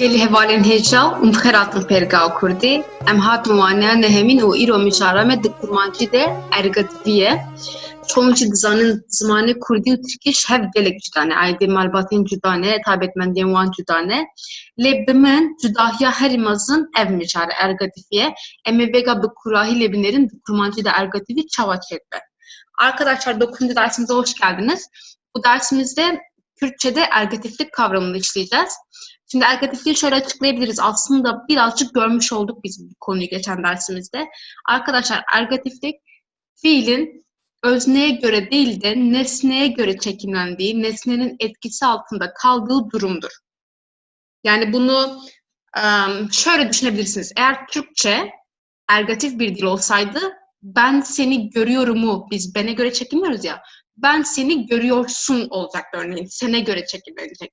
Geli hevalên hêja û xeratin pêrga Kurdî, em hatin waneya nehemîn û îro mijara me di kurmancî de ergetivî ye. Çoğu jî dizanin zimanê Kurdî û Tirkiş hev gelek cuda ne. Aydê malbatên cuda ne, wan cuda. Lê bi min cudahiya herî mezin ev mijare ergetivî ye. Em ê vêga bi kurahî lê binerin di kurmancî de ergetivî çawa çêdibe. Arkadaşlar 9. dersimize hoş geldiniz. Bu dersimizde Kürtçe'de ergatiflik kavramını işleyeceğiz. Şimdi ergatifliği şöyle açıklayabiliriz. Aslında birazcık görmüş olduk biz bu konuyu geçen dersimizde. Arkadaşlar ergatiflik fiilin özneye göre değil de nesneye göre çekimlendiği, nesnenin etkisi altında kaldığı durumdur. Yani bunu şöyle düşünebilirsiniz. Eğer Türkçe ergatif bir dil olsaydı ben seni görüyorumu biz bene göre çekilmiyoruz ya. Ben seni görüyorsun olacak örneğin. Sene göre çekimlenecek.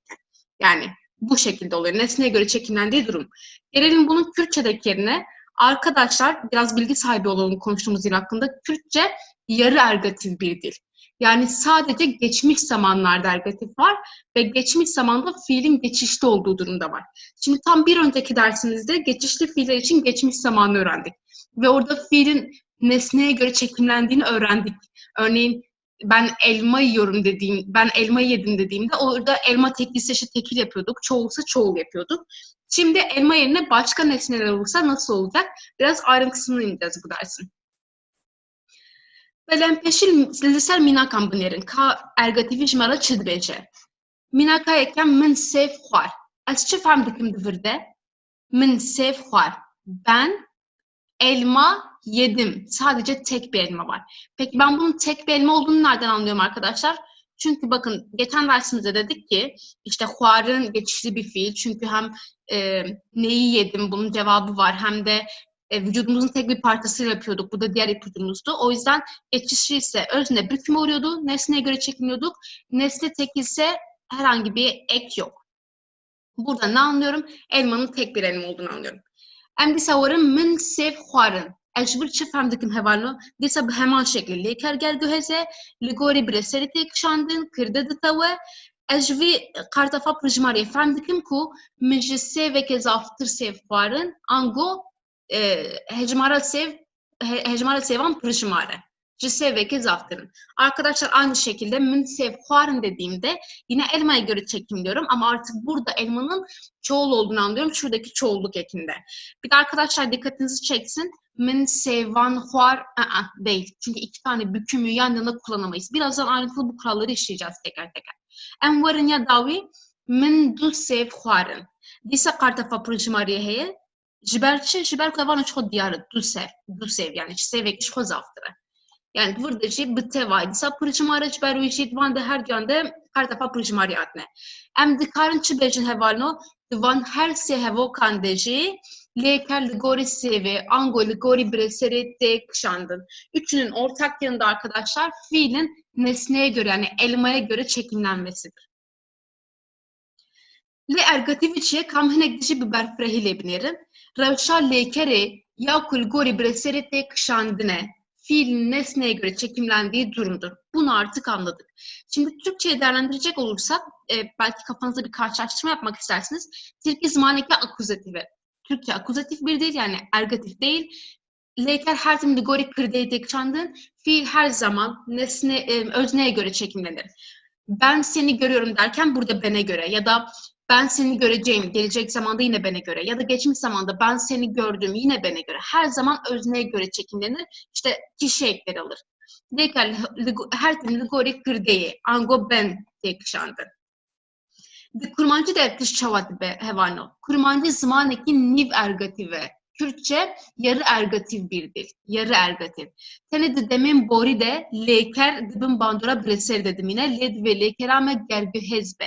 Yani bu şekilde oluyor. Nesneye göre çekimlendiği durum. Gelelim bunun Kürtçedeki yerine. Arkadaşlar biraz bilgi sahibi olalım konuştuğumuz dil hakkında. Kürtçe yarı ergatif bir dil. Yani sadece geçmiş zamanlarda ergatif var ve geçmiş zamanda fiilin geçişte olduğu durumda var. Şimdi tam bir önceki dersimizde geçişli fiiller için geçmiş zamanı öğrendik. Ve orada fiilin nesneye göre çekimlendiğini öğrendik. Örneğin ben elma yiyorum dediğim, ben elma yedim dediğimde orada elma teklisi işte tekil yapıyorduk, çoğulsa çoğul yapıyorduk. Şimdi elma yerine başka nesneler olursa nasıl olacak? Biraz ayrıntısını ineceğiz bu dersin. Belempeshil li minakam binerin ka ergativi ji me re çi dibêje. Mînakayeke min sêv xwar. Ez çi fehm dikim divirde? Min sêv xwar. Yedim. Sadece tek bir elma var. Peki ben bunun tek bir elma olduğunu nereden anlıyorum arkadaşlar? Çünkü bakın geçen dersimizde dedik ki işte huarın geçişli bir fiil. Çünkü hem e, neyi yedim bunun cevabı var hem de e, vücudumuzun tek bir parçasıyla yapıyorduk. Bu da diğer ipucumuzdu. O yüzden geçişli ise özne bir küme oluyordu. Nesneye göre çekiliyorduk. Nesne tek ise herhangi bir ek yok. Burada ne anlıyorum? Elmanın tek bir elma olduğunu anlıyorum. Em dîsa min sêv xwarin. Ez ji bir çi fehm dikim hevalno dîsa bi heman şeklî lêker gerguheze li gorî birêserê tê kişandin kirde dite we. Ez ji vê qartefa pirjmariyê fehm dikim ku min ji sêvekê zaftir sêv xwarin ango hecmara sêv hecmara sêvan pirjmar e. Ciseveke zaftirın. Arkadaşlar aynı şekilde münsev huarın dediğimde yine elmaya göre çekimliyorum ama artık burada elmanın çoğul olduğunu anlıyorum. Şuradaki çoğulluk ekinde. Bir de arkadaşlar dikkatinizi çeksin. Münsevan huar ı-ı, değil. Çünkü iki tane bükümü yan yana kullanamayız. Birazdan ayrıntılı bu kuralları işleyeceğiz teker teker. Em varın ya davi min du sev huarın. Dise kartafa projimariye heye. Jiber kavana çok diyarı. Du sev. Du sev yani. Sevek iş zaftırı. Yani tvrdeći bi te vajtë. Sa përçmarë që beru ishit van dhe her gjande karta pa përçmarjatne. Em dikarin që bejën hevalno, të van her se hevo kanë deji, leker ligori sevi, ango ligori breseri tek şandın. Üçünün ortak yanında arkadaşlar fiilin nesneye göre yani elmaya göre çekimlenmesidir. Le ergativiçiye kam hinek dişi biber frehi lebnerin. Revşa lekeri ya kul gori breseri tek şandine fiilin nesneye göre çekimlendiği durumdur. Bunu artık anladık. Şimdi Türkçe'ye değerlendirecek olursak e, belki kafanızda bir karşılaştırma yapmak istersiniz. Tilki zmaneke akuzatifi. Türkçe akuzatif bir değil yani ergatif değil. Leker her zaman ligori kırdeye dekşandın. Fiil her zaman nesne, e, özneye göre çekimlenir. Ben seni görüyorum derken burada bene göre ya da ben seni göreceğim gelecek zamanda yine bana göre ya da geçmiş zamanda ben seni gördüm yine bana göre. Her zaman özneye göre çekimlenir. İşte kişi ekleri alır. Dekal her türlü ligori kırdeyi ango ben tek şandı. Kurmancı yakış çavat be hevano. Kurmancı zamaneki niv ergative. Kürtçe yarı ergatif bir dil. Yarı ergatif. Tene de demin bori de leker dibin bandura breser dedim yine. Led ve lekerame gergü hezbe.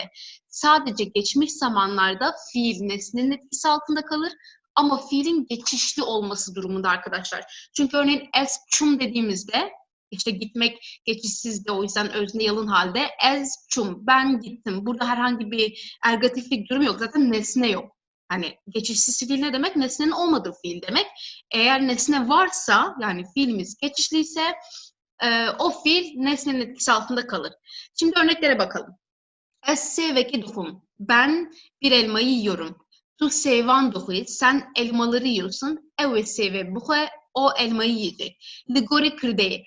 Sadece geçmiş zamanlarda fiil nesnenin etkisi altında kalır ama fiilin geçişli olması durumunda arkadaşlar. Çünkü örneğin es çum dediğimizde işte gitmek geçişsiz de o yüzden özne yalın halde ez çum ben gittim. Burada herhangi bir ergatiflik durum yok. Zaten nesne yok. Hani geçişsiz fiil ne demek? Nesnenin olmadığı fiil demek. Eğer nesne varsa yani fiilimiz geçişliyse e, o fiil nesnenin etkisi altında kalır. Şimdi örneklere bakalım. Esse ve kidufum. Ben bir elmayı yiyorum. Tu seyvan duhi. Sen elmaları yiyorsun. Evet seve buhe. O elmayı yiyecek. Ligori kırdeyi.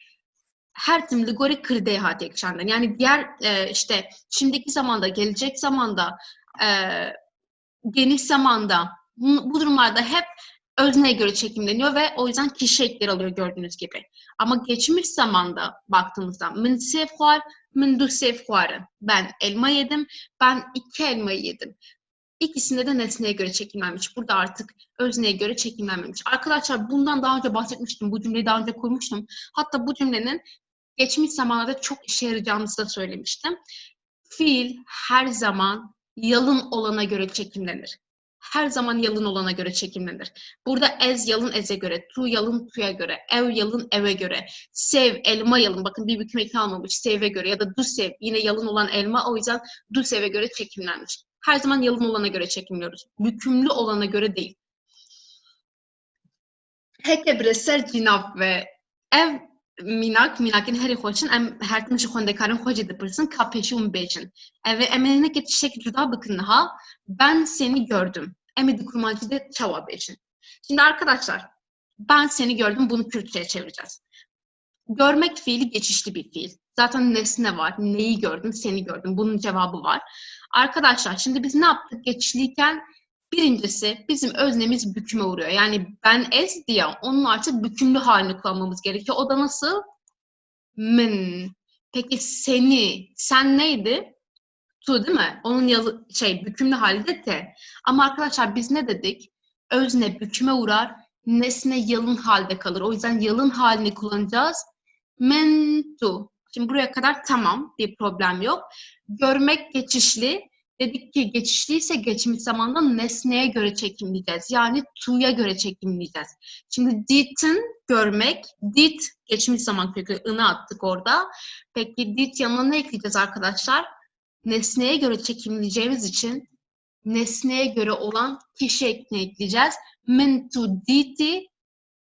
Her tim ligori kırdeyi hati ekşenden. Yani diğer e, işte şimdiki zamanda, gelecek zamanda, e, geniş zamanda bu durumlarda hep özneye göre çekimleniyor ve o yüzden kişi ekleri alıyor gördüğünüz gibi. Ama geçmiş zamanda baktığımızda min sefhuar, min du sefhuarın. Ben elma yedim, ben iki elmayı yedim. İkisinde de nesneye göre çekimlenmiş. Burada artık özneye göre çekimlenmemiş. Arkadaşlar bundan daha önce bahsetmiştim. Bu cümleyi daha önce kurmuştum. Hatta bu cümlenin geçmiş zamanlarda çok işe yarayacağını da söylemiştim. Fiil her zaman yalın olana göre çekimlenir her zaman yalın olana göre çekimlenir. Burada ez yalın eze göre, tu yalın tuya göre, ev yalın eve göre, sev elma yalın bakın bir bükme kalmamış seve göre ya da du sev yine yalın olan elma o yüzden du seve göre çekimlenmiş. Her zaman yalın olana göre çekimliyoruz. Bükümlü olana göre değil. Heke breser cinav ve ev minak minakên herî xweşin em her tim ji xwendekarên xwe jî dipirsin ka pêşî û bêjin. Ev ê em ê hinekî tiştekî cuda bikin niha ben seni gördüm. Em ê di kurmancî çawa bêjin. Şimdi arkadaşlar ben seni gördüm bunu Kürtçe'ye çevireceğiz. Görmek fiili geçişli bir fiil. Zaten nesne var. Neyi gördüm? Seni gördüm. Bunun cevabı var. Arkadaşlar şimdi biz ne yaptık geçişliyken? Birincisi bizim öznemiz büküme uğruyor. Yani ben ez diye onun artık bükümlü halini kullanmamız gerekiyor. O da nasıl? Min. Peki seni, sen neydi? Tu değil mi? Onun yazı, şey bükümlü hali de te. Ama arkadaşlar biz ne dedik? Özne büküme uğrar, nesne yalın halde kalır. O yüzden yalın halini kullanacağız. Men tu. Şimdi buraya kadar tamam, bir problem yok. Görmek geçişli. Dedik ki geçişliyse geçmiş zamanda nesneye göre çekimleyeceğiz. Yani to'ya göre çekimleyeceğiz. Şimdi did'in görmek, did geçmiş zaman kökü ını attık orada. Peki did yanına ne ekleyeceğiz arkadaşlar? nesneye göre çekimleyeceğimiz için nesneye göre olan kişi ekini ekleyeceğiz. Men to diti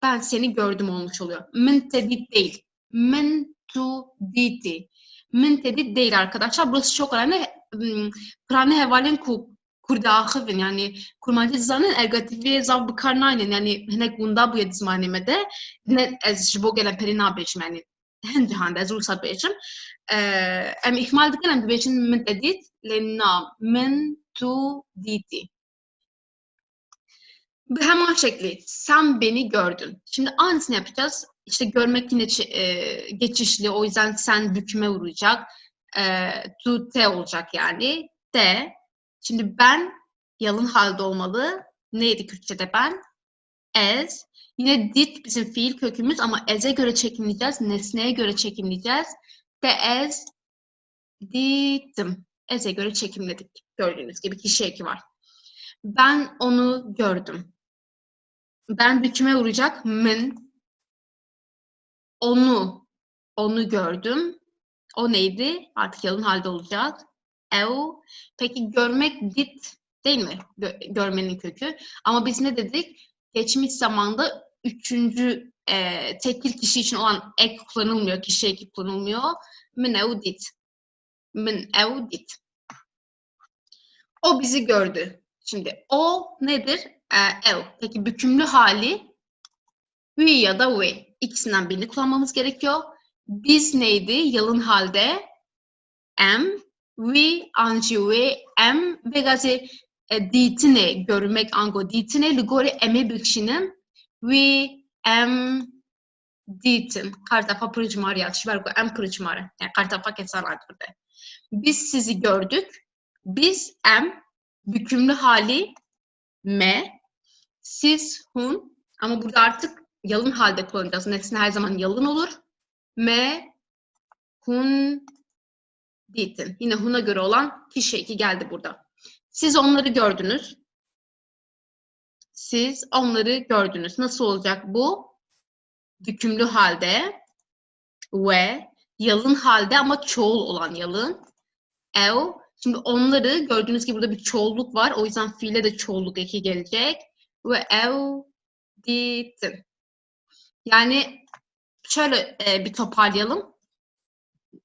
ben seni gördüm olmuş oluyor. Men tedit değil. Men to diti. Men tedit değil arkadaşlar. Burası çok önemli. Hmm, Prane hevalen ku kurda ahivin yani kurmancı zanın ergativi zav bıkarnaynen yani hinek bunda bu yedizmanime de ne ez jibo gelen perina beşim yani ez rusa bêjim em ihmal dikin em dibêjin min te dît lê na min tu dîtî bu hemen şekli sen beni gördün. Şimdi aynısını yapacağız. İşte görmek yine geçişli o yüzden sen büküme uğrayacak. E, tu te olacak yani de şimdi ben yalın halde olmalı. Neydi Kürtçe'de ben? As. Yine did bizim fiil kökümüz ama as'e göre çekimleyeceğiz. Nesneye göre çekimleyeceğiz. De as diddim. As'e göre çekimledik. Gördüğünüz gibi kişi eki var. Ben onu gördüm. Ben büküme uğrayacak. Min. Onu. Onu gördüm. O neydi? Artık yalın halde olacak. Eu. Peki görmek dit değil mi? Gö- görmenin kökü. Ama biz ne dedik? Geçmiş zamanda üçüncü e, tekil kişi için olan ek kullanılmıyor. Kişi eki kullanılmıyor. Min eu dit. Min eu dit. O bizi gördü. Şimdi o nedir? E, ev. Peki bükümlü hali we ya da we. İkisinden birini kullanmamız gerekiyor. Biz neydi? Yalın halde am we anjiwe em vegaze ditine görmek ango ditine ligore eme bikşinin we em ditin kartafa pırıcmar yatış var em pırıcmar yani kartafa keser burada. Biz sizi gördük. Biz em bükümlü hali me siz hun ama burada artık yalın halde kullanacağız. Nesne her zaman yalın olur. Me hun Dietin. Yine Hun'a göre olan kişi eki geldi burada. Siz onları gördünüz. Siz onları gördünüz. Nasıl olacak bu? Dükümlü halde ve yalın halde ama çoğul olan yalın. Ev. Şimdi onları gördüğünüz gibi burada bir çoğulluk var. O yüzden fiile de çoğulluk eki gelecek. Ve ev dietin. Yani şöyle e, bir toparlayalım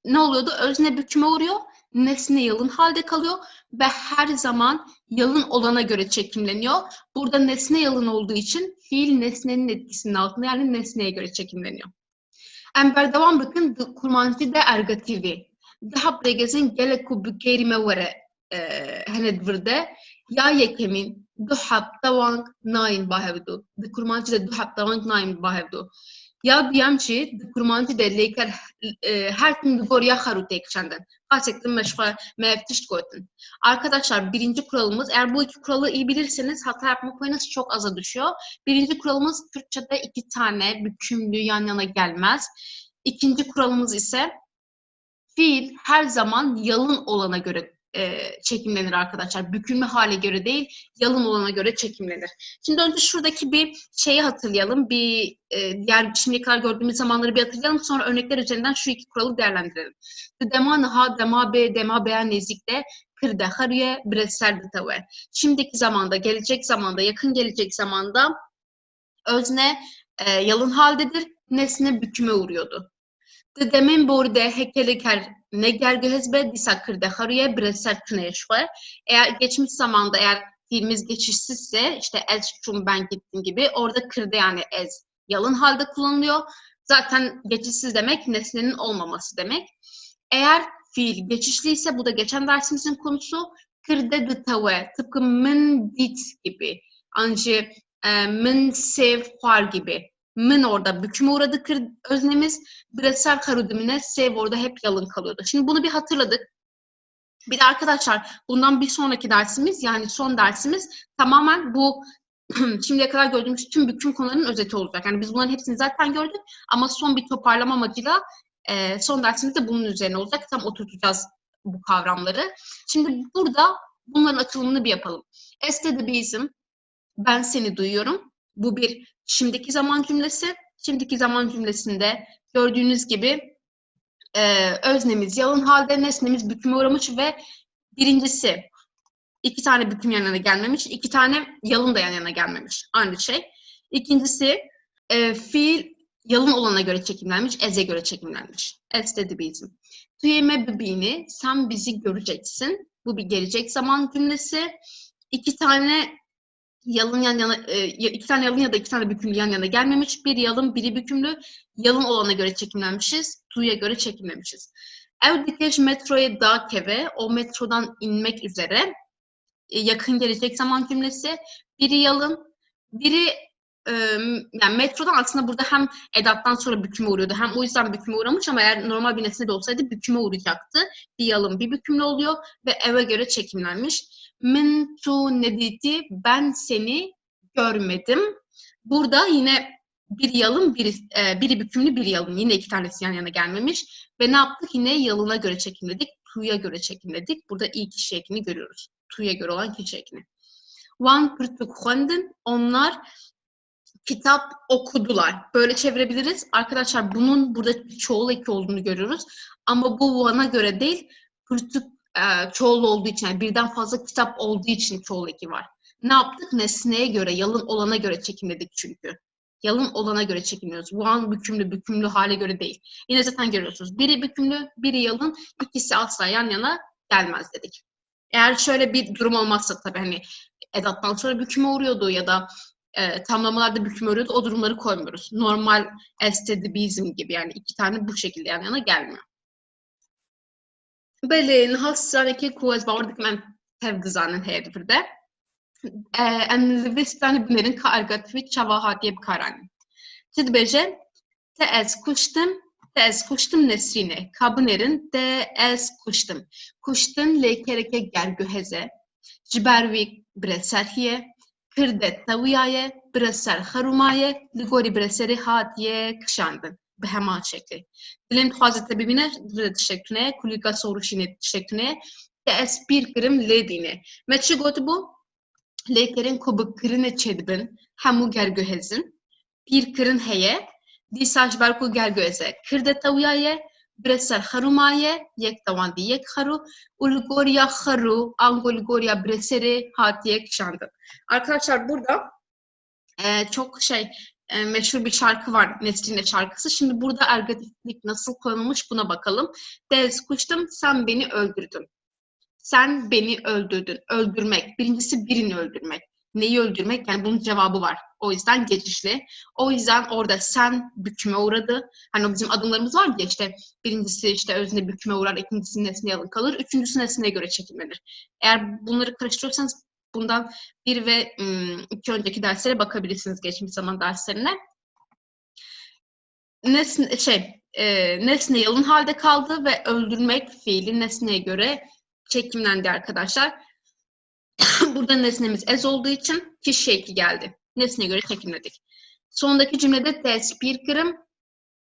ne oluyordu? Özne büküme uğruyor. Nesne yalın halde kalıyor ve her zaman yalın olana göre çekimleniyor. Burada nesne yalın olduğu için fiil nesnenin etkisinin altında yani nesneye göre çekimleniyor. Em berdewam bikin di kurmancî de ergativî. Diha pêgezên gelek ku bi kêrî me were hene divirde ya yekemîn du heptewang nayên bahevdû. Di kurmancî de du heptewang nayên bahevdû. Diyem çi di kurmancî de lêker her gün di goriya xerûtê kişandin. Gerçekten meşgul mevtiş gotin. Arkadaşlar birinci kuralımız eğer bu iki kuralı iyi bilirseniz hata yapma payınız çok aza düşüyor. Birinci kuralımız Türkçe'de iki tane bükümlü yan yana gelmez. İkinci kuralımız ise fiil her zaman yalın olana göre e, çekimlenir arkadaşlar. Bükülme hale göre değil, yalın olana göre çekimlenir. Şimdi önce şuradaki bir şeyi hatırlayalım. Bir e, diğer şimdiye kadar gördüğümüz zamanları bir hatırlayalım. Sonra örnekler üzerinden şu iki kuralı değerlendirelim. Dema ha, dema be, dema beyan nezikte kırda harıye bireser ditave. Şimdiki zamanda, gelecek zamanda, yakın gelecek zamanda özne e, yalın haldedir. Nesne büküme uğruyordu. Dedemin borde hekeliker ne gergehezbe disakırde haruye bireser kıneşve. Eğer geçmiş zamanda eğer fiilimiz geçişsizse işte ez çum ben gittim gibi orada kırdı yani ez yalın halde kullanılıyor. Zaten geçişsiz demek nesnenin olmaması demek. Eğer fiil geçişliyse bu da geçen dersimizin konusu kırde dıtave tıpkı min dit gibi. Anca e, min sev gibi min orada büküme uğradı kır, öznemiz. Bireysel karudümüne sev orada hep yalın kalıyordu. Şimdi bunu bir hatırladık. Bir de arkadaşlar bundan bir sonraki dersimiz yani son dersimiz tamamen bu şimdiye kadar gördüğümüz tüm büküm konularının özeti olacak. Yani biz bunların hepsini zaten gördük ama son bir toparlama amacıyla e, son dersimizde bunun üzerine olacak. Tam oturtacağız bu kavramları. Şimdi burada bunların açılımını bir yapalım. Estede bizim ben seni duyuyorum. Bu bir şimdiki zaman cümlesi. Şimdiki zaman cümlesinde gördüğünüz gibi e, öznemiz yalın halde, nesnemiz büküme uğramış ve birincisi iki tane büküm yan yana gelmemiş, iki tane yalın da yan yana gelmemiş. Aynı şey. İkincisi e, fiil yalın olana göre çekimlenmiş, eze göre çekimlenmiş. Es dedi bizim. Tüyeme bebeğini sen bizi göreceksin. Bu bir gelecek zaman cümlesi. İki tane yalın yan yana e, iki tane yalın ya da iki tane bükümlü yan yana gelmemiş. Bir yalın, biri bükümlü. Yalın olana göre çekimlenmişiz. Tu'ya göre çekimlemişiz. Evdeki metroya da keve, o metrodan inmek üzere e, yakın gelecek zaman cümlesi. Biri yalın, biri e, yani metrodan aslında burada hem edattan sonra büküme uğruyordu. Hem o yüzden büküme uğramış ama eğer normal bir nesne de olsaydı büküme uğrayacaktı. Bir yalın, bir bükümlü oluyor ve eve göre çekimlenmiş. Min tu nediti ben seni görmedim. Burada yine bir yalın, biri, e, biri bükümlü, bir yalın. Yine iki tanesi yan yana gelmemiş. Ve ne yaptık? Yine yalına göre çekimledik. Tu'ya göre çekimledik. Burada iyi kişi ekini görüyoruz. Tu'ya göre olan kişi ekini. One pırtık Onlar kitap okudular. Böyle çevirebiliriz. Arkadaşlar bunun burada çoğul eki olduğunu görüyoruz. Ama bu one'a göre değil. Pırtık e, çoğul olduğu için, yani birden fazla kitap olduğu için çoğul eki var. Ne yaptık? Nesneye göre, yalın olana göre çekimledik çünkü. Yalın olana göre çekimliyoruz. Bu an bükümlü, bükümlü hale göre değil. Yine zaten görüyorsunuz. Biri bükümlü, biri yalın, ikisi asla yan yana gelmez dedik. Eğer şöyle bir durum olmazsa tabii hani edattan sonra büküme uğruyordu ya da e, tamlamalarda büküme uğruyordu o durumları koymuyoruz. Normal estedibizm gibi yani iki tane bu şekilde yan yana gelmiyor. Belli nħossar kif huwa żbawr dik m'hemm tevżan inħejr birde. Hemm l-vistan bnirin ka argat fit çava hatiye bkaran. Kuştum te kuştum nesrine kabnerin te ez kuştum. Kuştum lekereke gel güheze. Jibervi bre serhiye pirde tawiyaye bre ser harumaye ligori bre seri hatiye kşandın. به همان شکل دلم خوازت ببینه دل تشکونه کلیکا سورشینه تشکونه که از bir kırım le dine. Meçi gotu bu. Lekerin kobu kırını çedbin. Hemu gergöhezin. Bir kırın heye. Disaj berku gergöheze. Kırde tavuyaye. Bresel harumaye. Yek tavandi yek haru. Ulgorya haru. Angolgorya breseri hatiye kşandı. Arkadaşlar burada e, çok şey e, meşhur bir şarkı var Nesrin'e şarkısı. Şimdi burada ergatiflik nasıl kullanılmış buna bakalım. Dez kuştum sen beni öldürdün. Sen beni öldürdün. Öldürmek. Birincisi birini öldürmek. Neyi öldürmek? Yani bunun cevabı var. O yüzden geçişli. O yüzden orada sen büküme uğradı. Hani o bizim adımlarımız var ya işte birincisi işte özne büküme uğrar, ikincisi nesneye alın kalır, üçüncüsü nesneye göre çekimlenir. Eğer bunları karıştırıyorsanız bundan bir ve iki önceki derslere bakabilirsiniz geçmiş zaman derslerine. Nesne, şey, e, nesne yalın halde kaldı ve öldürmek fiili nesneye göre çekimlendi arkadaşlar. Burada nesnemiz ez olduğu için kişi eki geldi. Nesneye göre çekimledik. Sondaki cümlede des bir kırım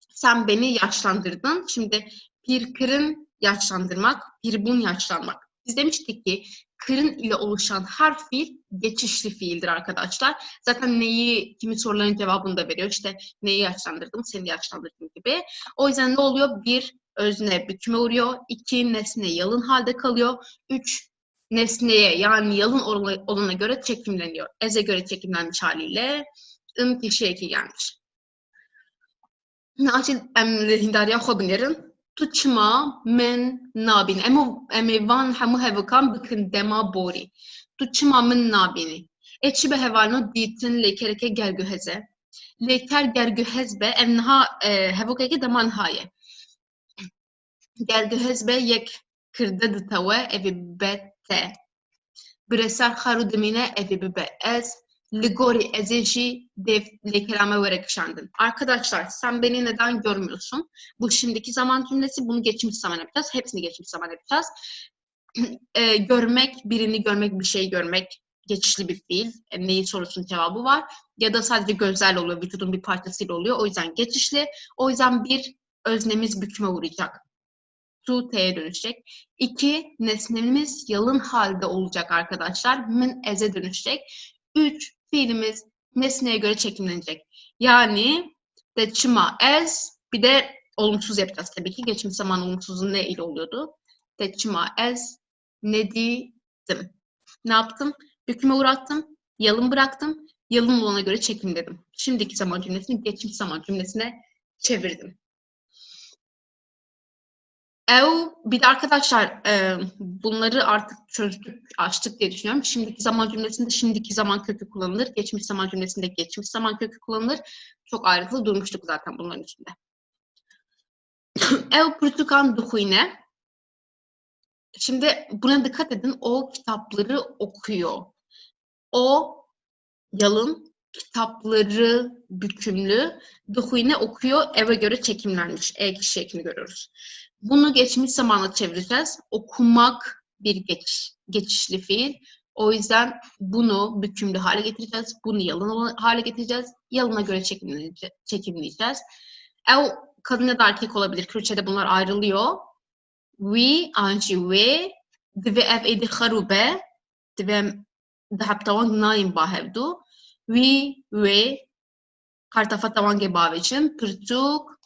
sen beni yaşlandırdın. Şimdi bir kırın yaşlandırmak, bir bun yaşlanmak. Biz demiştik ki kırın ile oluşan her fiil geçişli fiildir arkadaşlar. Zaten neyi, kimi soruların cevabını da veriyor. İşte neyi yaşlandırdım, seni yaşlandırdım gibi. O yüzden ne oluyor? Bir, özne büküme uğruyor. İki, nesne yalın halde kalıyor. Üç, nesneye yani yalın olana, göre çekimleniyor. Eze göre çekimlenmiş haliyle ım kişi eki gelmiş. Naçil em Darya Xobinlerin tu çima min nabin. Emu emi van hemu hevukan bikin dema bori. Tu çima min nabini. Eçi be hevalno ditin lekereke gergüheze. Leker gergühez be enha hevukeke deman haye. Gergühez be yek kırda dıtave evi bete. Bireser xaru dimine evi bibe ez. Ligori ezeji dev lekelame verekşandın. Arkadaşlar sen beni neden görmüyorsun? Bu şimdiki zaman cümlesi. Bunu geçmiş zaman yapacağız. Hepsini geçmiş zaman yapacağız. e, görmek, birini görmek, bir şey görmek geçişli bir fiil. E, neyi sorusunun cevabı var. Ya da sadece gözlerle oluyor, vücudun bir parçasıyla oluyor. O yüzden geçişli. O yüzden bir öznemiz büküme uğrayacak. To t'ye dönüşecek. İki, nesnemiz yalın halde olacak arkadaşlar. Min eze dönüşecek. Üç, fiilimiz nesneye göre çekimlenecek. Yani de çıma ez bir de olumsuz yapacağız tabii ki. Geçmiş zaman olumsuzu ne ile oluyordu? De çıma ez ne dedim. Ne yaptım? Büküme uğrattım. Yalın bıraktım. Yalın olana göre çekimledim. Şimdiki zaman cümlesini geçmiş zaman cümlesine çevirdim. Ev, bir de arkadaşlar e, bunları artık çözdük, açtık diye düşünüyorum. Şimdiki zaman cümlesinde şimdiki zaman kökü kullanılır. Geçmiş zaman cümlesinde geçmiş zaman kökü kullanılır. Çok ayrıntılı durmuştuk zaten bunların üstünde. Ev Pürtükan Duhuyne. Şimdi buna dikkat edin. O kitapları okuyor. O yalın kitapları bükümlü. Duhuyne okuyor. Eve göre çekimlenmiş. E kişi ekini görüyoruz. Bunu geçmiş zamana çevireceğiz. Okumak bir geçiş, geçişli fiil. O yüzden bunu bükümlü hale getireceğiz. Bunu yalın hale getireceğiz. Yalına göre çekimleyeceğiz. Ev kadın ya da erkek olabilir. Kürtçe'de bunlar ayrılıyor. We, anji ve, dve ev edi harube, dve dahab tawang naim bahevdu. We, ve, kartafa tawang bavicim, pırtuk,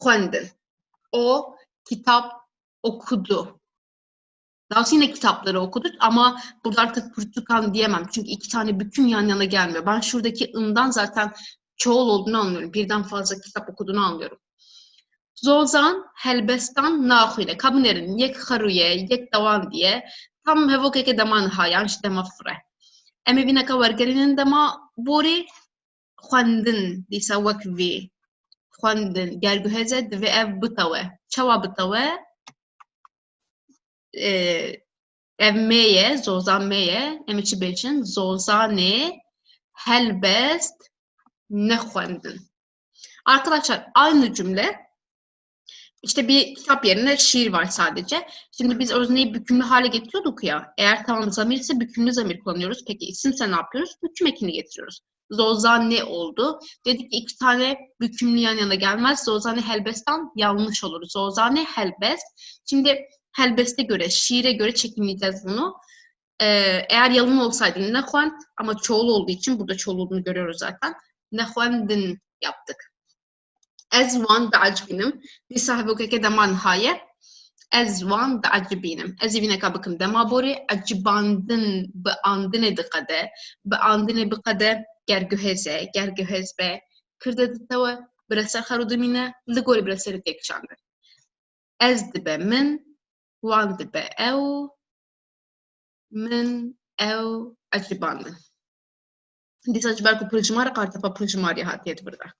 xwendin o kitap okudu. Daha sonra yine kitapları okudu ama burada artık Pürtükan diyemem. Çünkü iki tane büküm yan yana gelmiyor. Ben şuradaki ından zaten çoğul olduğunu anlıyorum. Birden fazla kitap okuduğunu anlıyorum. Zozan helbestan nahuyle. Kabnerin yek haruye, yek davan diye. Tam hevokeke daman ha, yanlış dema fre. Emi vinaka vergerinin dema bori dîsa wek vî xwendin gerguheze divê ev bitawe. Çawa bitawe? Ev me ye, zozan me ye. Em çi bêjin? Zozanê helbest nexwendin. Arkadaşlar aynı cümle işte bir kitap yerine şiir var sadece. Şimdi biz özneyi bükümlü hale getiriyorduk ya. Eğer tamam zamir ise bükümlü zamir kullanıyoruz. Peki isimse ne yapıyoruz? Büküm ekini getiriyoruz. Zozanne oldu. Dedik ki iki tane bükümlü yan yana gelmez. Zozanne helbestan yanlış olur. Zozanne helbest. Şimdi helbeste göre, şiire göre çekimleyeceğiz bunu. Ee, eğer yalın olsaydı nehuen ama çoğul olduğu için burada çoğul olduğunu görüyoruz zaten. Nehuendin yaptık. Ez van da acbinim. Bir sahibi ke deman haye. Ez van da acbinim. Ez evine kabıkım dema bori. Acibandın be andine dikade. Be andine bikade گرگوهزه گرگوهز به کرده دتوا برسر خرو دمینه لگوری برسر تک چانده از دبه من وان دبه او من او اجبانه دیسا جبر کو پروژمار قارتفا پروژماری هاتیت برده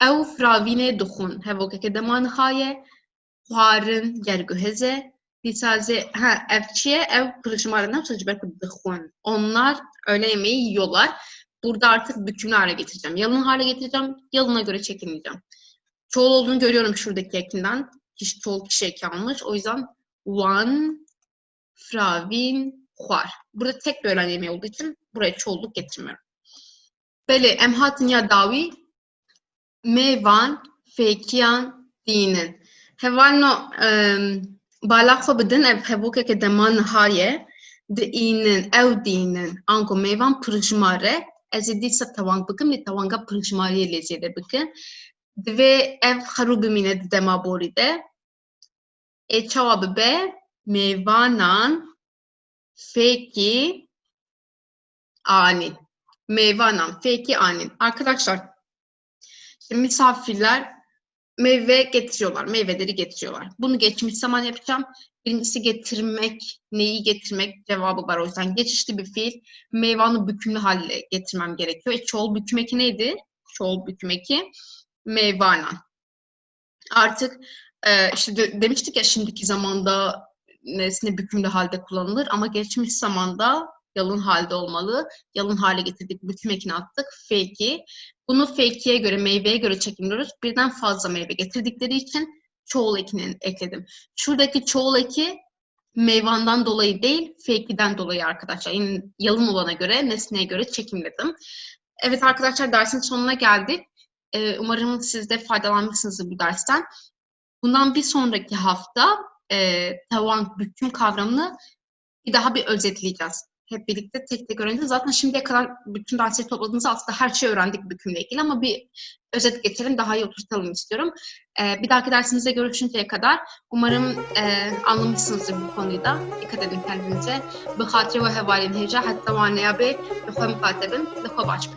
او فراوین دخون هفوکه که دمان خایه خوارن گرگوهزه Lisazı, ha evçiye ev pırışmalarından çocuklar dıkhun. Onlar öğle yemeği yiyorlar. burada artık bükümlü hale getireceğim. Yalın hale getireceğim. Yalına göre çekimleyeceğim. Çoğul olduğunu görüyorum şuradaki ekinden. Kişi, çoğul kişi eki almış. O yüzden one fravin huar. Burada tek bir öğlen yemeği olduğu için buraya çoğulluk getirmiyorum. Böyle emhatin ya davi meyvan fekiyan dinin. Hevano balakho bedin ev hevuke ke deman haye dinin ev dinin anko meyvan pırışmare tewang bikim lê tewanga pirjmariyê lê zêde bikin. Divê ev xerû bimîne dema borî de. Ê çawa bibe mêvanan fêkî ani meyvanan feki anin. Arkadaşlar misafirler meyve getiriyorlar, meyveleri getiriyorlar. Bunu geçmiş zaman yapacağım. Birincisi getirmek, neyi getirmek cevabı var. O yüzden geçişli bir fiil. Meyvanı bükümlü halle getirmem gerekiyor. E, çoğul büküm neydi? Çoğul büküm eki meyvana. Artık e, işte de, demiştik ya şimdiki zamanda nesne bükümlü halde kullanılır ama geçmiş zamanda yalın halde olmalı. Yalın hale getirdik, büküm ekini attık. Fake'i. Bunu fake'ye göre, meyveye göre çekimliyoruz. Birden fazla meyve getirdikleri için çoğul ekini ekledim. Şuradaki çoğul eki meyvandan dolayı değil, fake'den dolayı arkadaşlar. Yani yalın olana göre, nesneye göre çekimledim. Evet arkadaşlar dersin sonuna geldik. Ee, umarım siz de faydalanmışsınızdır bu dersten. Bundan bir sonraki hafta e, tavan büküm kavramını bir daha bir özetleyeceğiz hep birlikte tek tek öğreneceğiz. Zaten şimdiye kadar bütün dersleri topladığımızda aslında her şeyi öğrendik bükümle ilgili ama bir özet geçelim, daha iyi oturtalım istiyorum. Ee, bir dahaki dersimizde görüşünceye kadar umarım e, anlamışsınızdır bu konuyu da. Dikkat edin kendinize. Bu hatire ve hevalin heca hatta vaneye be ve mukatebin ve baş